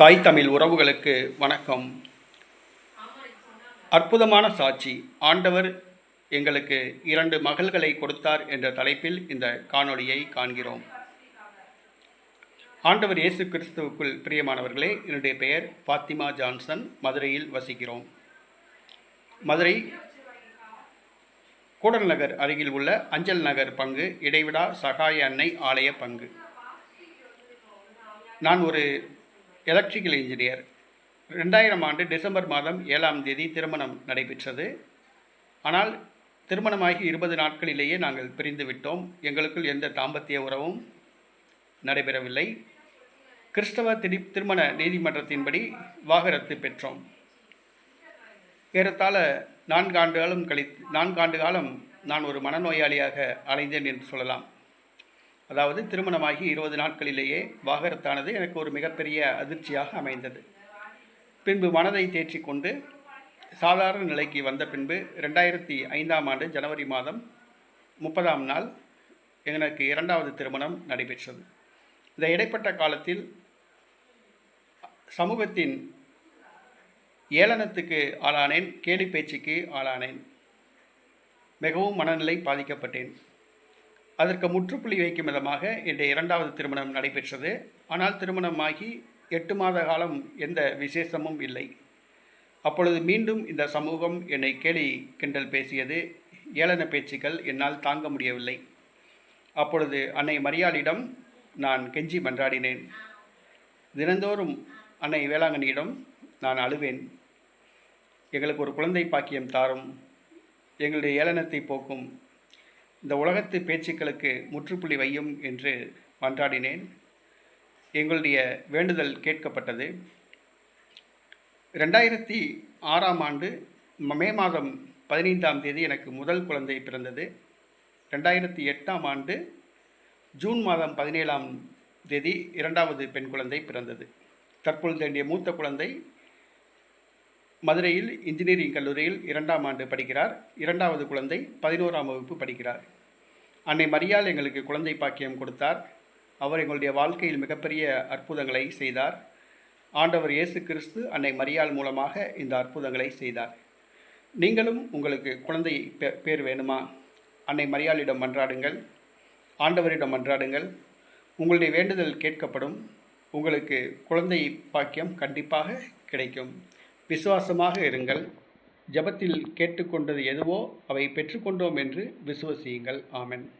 தாய் தமிழ் உறவுகளுக்கு வணக்கம். அற்புதமான சாட்சி. ஆண்டவர் எங்களுக்கு இரண்டு மகள்களை கொடுத்தார் என்ற தலைப்பில் இந்த காணொளியை காண்கிறோம். ஆண்டவர் இயேசு கிறிஸ்துவுக்குள் பிரியமானவர்களே என்னுடைய பெயர் ஃபாத்திமா ஜான்சன். மதுரையில் வசிக்கிறோம். மதுரை கூடல் நகர் அருகில் உள்ள அஞ்சல் நகர் பங்கு இடைவிடா சகாய அன்னை ஆலய பங்கு. நான் ஒரு எலக்ட்ரிக்கல் இன்ஜினியர் ரெண்டாயிரம் ஆண்டு டிசம்பர் மாதம் ஏழாம் தேதி திருமணம் நடைபெற்றது. ஆனால் திருமணமாகி இருபது நாட்களிலேயே நாங்கள் பிரிந்து விட்டோம். எங்களுக்குள் எந்த தாம்பத்திய உறவும் நடைபெறவில்லை. கிறிஸ்தவ திரு திருமண நீதிமன்றத்தின்படி வாகரத்து பெற்றோம். ஏறத்தாழ நான்காண்டு காலம் கழித் நான்காண்டு காலம் நான் ஒரு மனநோயாளியாக அலைந்தேன் என்று சொல்லலாம். அதாவது திருமணமாகி இருபது நாட்களிலேயே வாகரத்தானது எனக்கு ஒரு மிகப்பெரிய அதிர்ச்சியாக அமைந்தது. பின்பு மனதை தேற்றி கொண்டு சாதாரண நிலைக்கு வந்த பின்பு ரெண்டாயிரத்தி ஐந்தாம் ஆண்டு ஜனவரி மாதம் முப்பதாம் நாள் எனக்கு இரண்டாவது திருமணம் நடைபெற்றது. இந்த இடைப்பட்ட காலத்தில் சமூகத்தின் ஏளனத்துக்கு ஆளானேன் கேலி பேச்சுக்கு ஆளானேன். மிகவும் மனநிலை பாதிக்கப்பட்டேன். அதற்கு முற்றுப்புள்ளி வைக்கும் விதமாக என்னுடைய இரண்டாவது திருமணம் நடைபெற்றது. ஆனால் திருமணமாகி எட்டு மாத காலம் எந்த விசேஷமும் இல்லை. அப்பொழுது மீண்டும் இந்த சமூகம் என்னை கேலி கிண்டல் பேசியது. ஏளன பேச்சுக்கள் என்னால் தாங்க முடியவில்லை. அப்பொழுது அன்னை மரியாளிடம் நான் கெஞ்சி மன்றாடினேன். தினந்தோறும் அன்னை வேளாங்கண்ணியிடம் நான் அழுவேன். எங்களுக்கு ஒரு குழந்தை பாக்கியம் தாரும். எங்களுடைய ஏளனத்தை போக்கும் இந்த உலகத்து பேச்சுக்களுக்கு முற்றுப்புள்ளி வையும் என்று மன்றாடினேன். எங்களுடைய வேண்டுதல் கேட்கப்பட்டது. ரெண்டாயிரத்தி ஆறாம் ஆண்டு மே மாதம் பதினைந்தாம் தேதி எனக்கு முதல் குழந்தை பிறந்தது. ரெண்டாயிரத்தி எட்டாம் ஆண்டு ஜூன் மாதம் பதினேழாம் தேதி இரண்டாவது பெண் குழந்தை பிறந்தது. தற்பொழுது என்னுடைய மூத்த குழந்தை மதுரையில் இன்ஜினியரிங் கல்லூரியில் இரண்டாம் ஆண்டு படிக்கிறார். இரண்டாவது குழந்தை பதினோராம் வகுப்பு படிக்கிறார். அன்னை மரியாள் எங்களுக்கு குழந்தை பாக்கியம் கொடுத்தார். அவர் எங்களுடைய வாழ்க்கையில் மிகப்பெரிய அற்புதங்களை செய்தார். ஆண்டவர் இயேசு கிறிஸ்து அன்னை மரியாள் மூலமாக இந்த அற்புதங்களை செய்தார். நீங்களும் உங்களுக்கு குழந்தை பேர் வேணுமா? அன்னை மரியாளிடம் மன்றாடுங்கள். ஆண்டவரிடம் மன்றாடுங்கள். உங்களுடைய வேண்டுதல் கேட்கப்படும். உங்களுக்கு குழந்தை பாக்கியம் கண்டிப்பாக கிடைக்கும். விசுவாசமாக இருங்கள். ஜெபத்தில் கேட்டுக்கொண்டது எதுவோ அவை பெற்றுக்கொண்டோம் என்று விசுவசியுங்கள். ஆமென்.